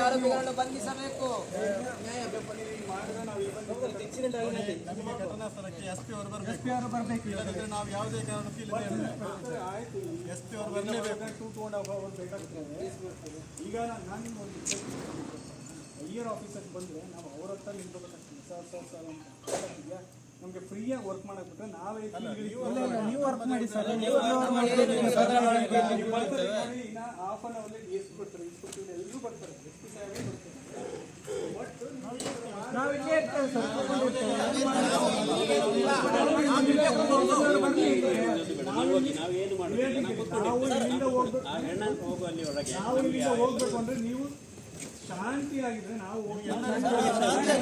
ಆರೋಪಿಗಳನ್ನು ಬಂಧಿಸಬೇಕು ನಾವು ಯಾವುದೇ ಕಾರಣಕ್ಕೂ ಎಸ್ ಪಿ ಅವರು ಈಗ ನಾನು ಒಂದು ಐಯರ್ ಆಫೀಸರ್ಸ್ ಬಂದರೆ ನಾವು ಅವ್ರ ಹತ್ರ ನಿಂತ್ಕೋಬೇಕಾಗ್ತದೆ ಸರ್ ಸರ್ ಸರ್ ಅಂತ? ನಮ್ಗೆ ಫ್ರೀಯಾಗಿ ವರ್ಕ್ ಮಾಡಕ್ ಬಿಟ್ರೆ ನಾವೇ ನೀವು ವರ್ಕ್ ಮಾಡಿ ಸರ್ ಇನ್ನ ಹಾಫ್ ಅನ್ ಅವರ್ ಎಷ್ಟು ಬರ್ತಾರೆ ಎಲ್ಲರೂ ಬರ್ತಾರೆ. ಎಷ್ಟು ಸಾವಿರ ಬರ್ತಾರೆ. ನಾವು ಇಲ್ಲಿಂದ ಹೋಗ್ಬೇಕು. ನಾವು ಇಲ್ಲಿಂದ ಹೋಗ್ಬೇಕು ಅಂದ್ರೆ ನೀವು ಶಾಂತಿಯಾಗಿದ್ರೆ ನಾವು ಆರೋಪಿಗಳನ್ನು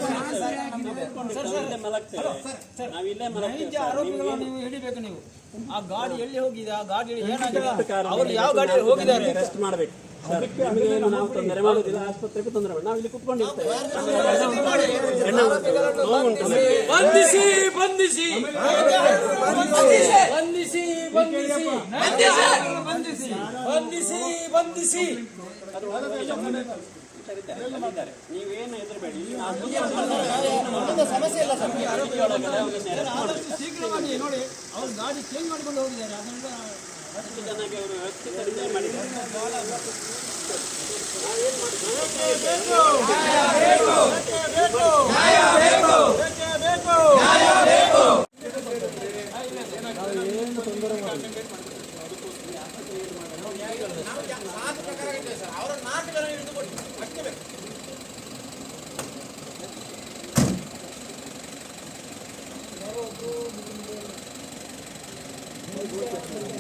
ನೀವು ಹಿಡಿಬೇಕು ನೀವು. ಆ ಗಾಡಿ ಎಲ್ಲಿ ಹೋಗಿದೆ? ಆ ಗಾಡಿ ಏನಾಗಿದೆ? ಅವರು ಯಾವ ಗಾಡಿಯಲ್ಲಿ ಹೋಗಿದ್ದಾರೆ ರೆಸ್ಟ್ ಮಾಡಬೇಕು. ನಾವು ತೊಂದರೆ ಮಾಡುದಿಲ್ಲ ಆಸ್ಪತ್ರೆಗೂ ತೊಂದರೆ ಮಾಡಿ? ನಾವು ಇಲ್ಲಿ ಕುತ್ಕೊಂಡಿರ್ತೇವೆ ಬಂದಿಸಿ ಬಂದಿಸಿ ಬಂಧಿಸಿ ಬಂಧಿಸಿ. ಬಂಧಿಸಿ. ಬಂಧಿಸಿ ಬಂಧಿಸಿ. ಪೊಲೀಸರು ಇದ್ದಾರೆ ಅಲ್ಲಿದ್ದಾರೆ ನೀವೇನು ಹೆದರಬೇಡಿ. ಸಮಸ್ಯೆ ಇಲ್ಲ ಶೀಘ್ರವಾಗಿ ನೋಡಿ ಅವ್ರು ಗಾಡಿ ಚೇಂಜ್ ಮಾಡಿಕೊಂಡು ಹೋಗಿದ್ದಾರೆ. ಅದರಿಂದ ಹತ್ತು ಜನಕ್ಕೆ ಅವರು ವ್ಯಕ್ತಿ ಕಡಿಮೆ ಮಾಡಿದ್ದಾರೆ. ಏನು ತೊಂದರೆ ಮಾಡಿ ನಾವು ಅವರ ಅವರನ್ನು Muy bien.